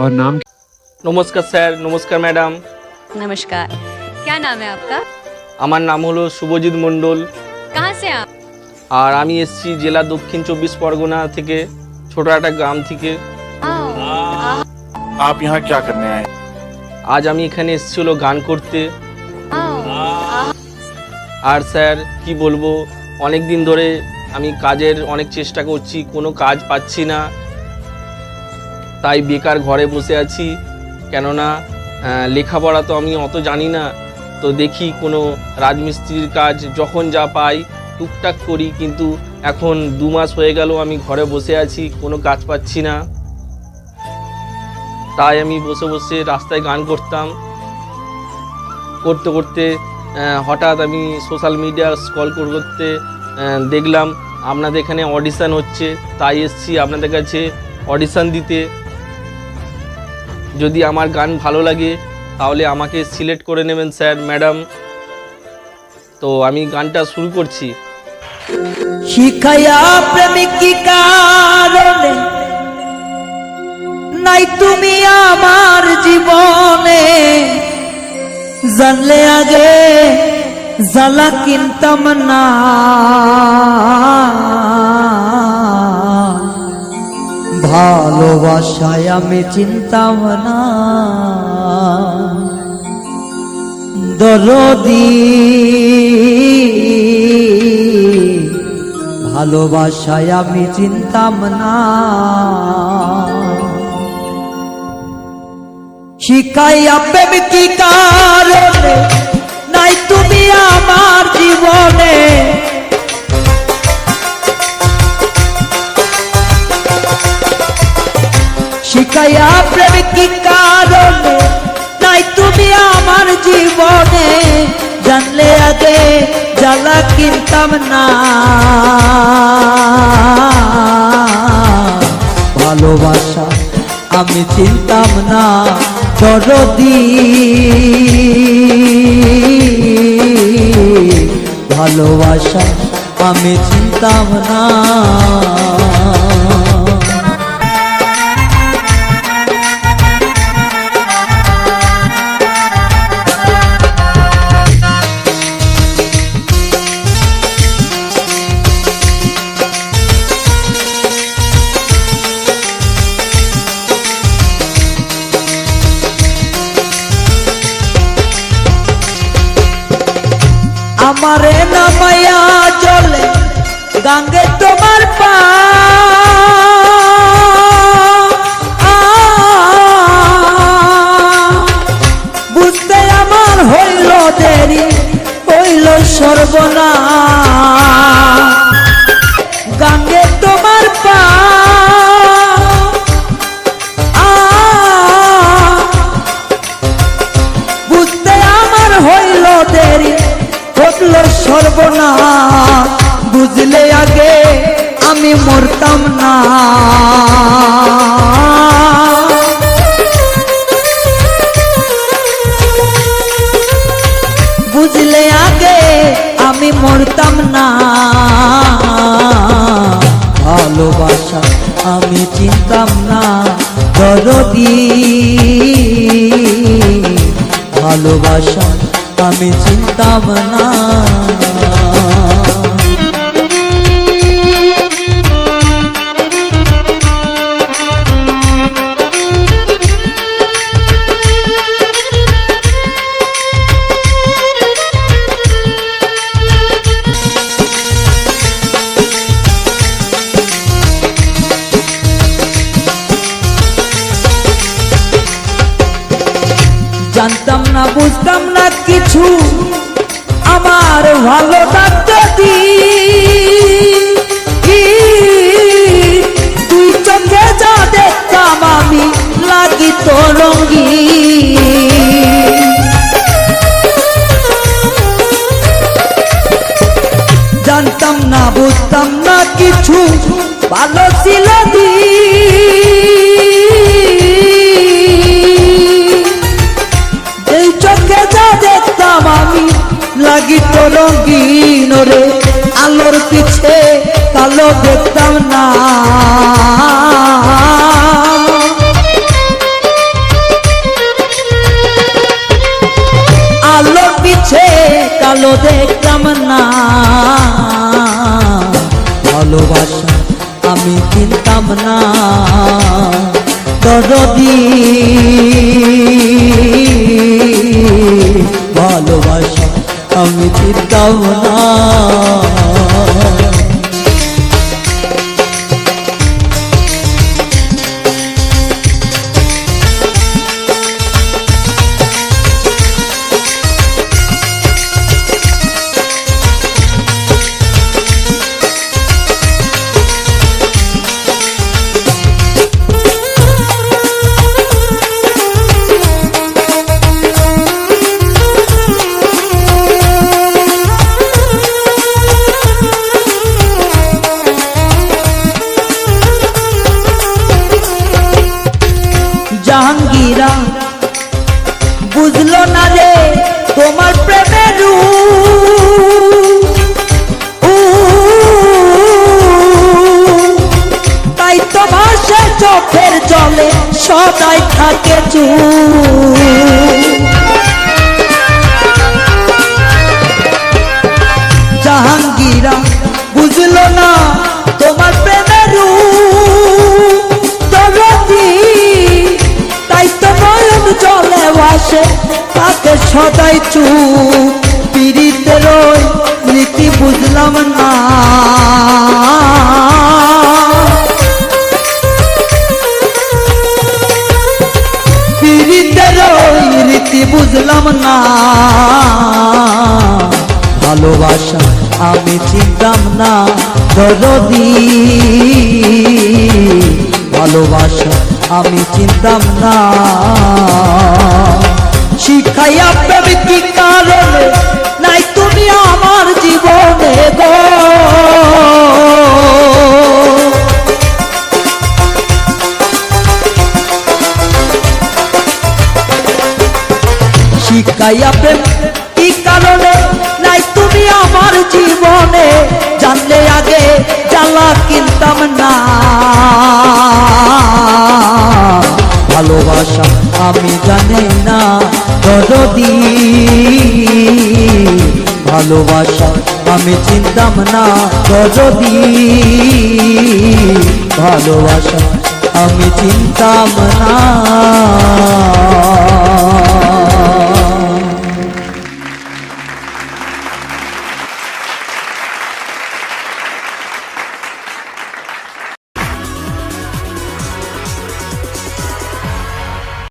और नाम নমস্কার স্যার নমস্কার ম্যাডাম नमस्कार क्या नाम है आपका আমার নাম হলো শুভজিৎ মণ্ডল कहाँ से आप আর আমি এসেছি জেলা দক্ষিণ চব্বিশ পরগনা থেকে ছোট একটা গ্রাম থেকে आओ आप यहाँ क्या करने आए আজ আমি এখানে এসেছি হলো গান করতে आओ আর স্যার কি বলবো অনেক দিন ধরে আমি কাজের অনেক চেষ্টা করছি কোনো কাজ পাচ্ছি না তাই বেকার ঘরে বসে আছি। কেননা লেখাপড়া তো আমি অত জানি না। তো দেখি কোনো রাজমিস্ত্রির কাজ যখন যা পাই টুকটাক করি, কিন্তু এখন দু মাস হয়ে গেল আমি ঘরে বসে আছি, কোনো কাজ পাচ্ছি না। তাই আমি বসে বসে রাস্তায় গান করতাম। করতে করতে হঠাৎ আমি সোশ্যাল মিডিয়া করতে করতে দেখলাম আপনাদের এখানে অডিশান হচ্ছে। তাই এসছি আপনাদের কাছে অডিশান দিতে। যদি আমার গান ভালো লাগে, তাহলে আমাকে সিলেক্ট করে নেবেন স্যার, ম্যাডাম। তো আমি গানটা শুরু করছি। শিখাইয়া প্রেমিক নাই তুমি আমার জীবনে। জানলে আগে জ্বালা কিনতাম না ভালোবাসায় আমি চিনতাম না দরদি। ভালোবাসায় আমি চিনতাম না শিখাইয়া প্রেম কি কারণে নাই তুমি আমার জীবনে। শিখাইয়া প্রেম কি কারণে, তাই তুমি আমার জীবনে জানলে আগে জ্বালা কিনতাম না। ভালোবাসা আমি চিনতাম না, দরদি। ভালোবাসা আমি চিনতাম না। আমারে নামায়া দরদি ভালোবাসা আমি চিন্তা না জানতাম না বুঝতাম না কিছু। আমার ভালো ডাক্তার তো দেখতাম না ভালোবাসা আমি কিনতাম না। দরদি। ভালোবাসা আমি চিন্তাও না। জাহাঙ্গীরা। বুঝলো না রে তোমার প্রেমের তাই তো ভাসে চোখের জলে সদাই থাকে জাহাঙ্গীরা, বুঝলো না তাকে সদাই চুপ পীড়িতের ওই নীতি বুঝলাম না। পীড়িতের ওই রীতি বুঝলাম না। ভালোবাসা আমি চিনতাম না, দরদি। ভালোবাসা আমি চিনতাম না। শিখাইয়া প্রেম কি কারণে? নাই তুমি আমার জীবনে। জানলে আগে জ্বালা কিনতাম না। ভালোবাসা আমি জানি না, দরদি। ভালোবাসা আমি চিনতাম না, দরদি। ভালোবাসা আমি চিনতাম না।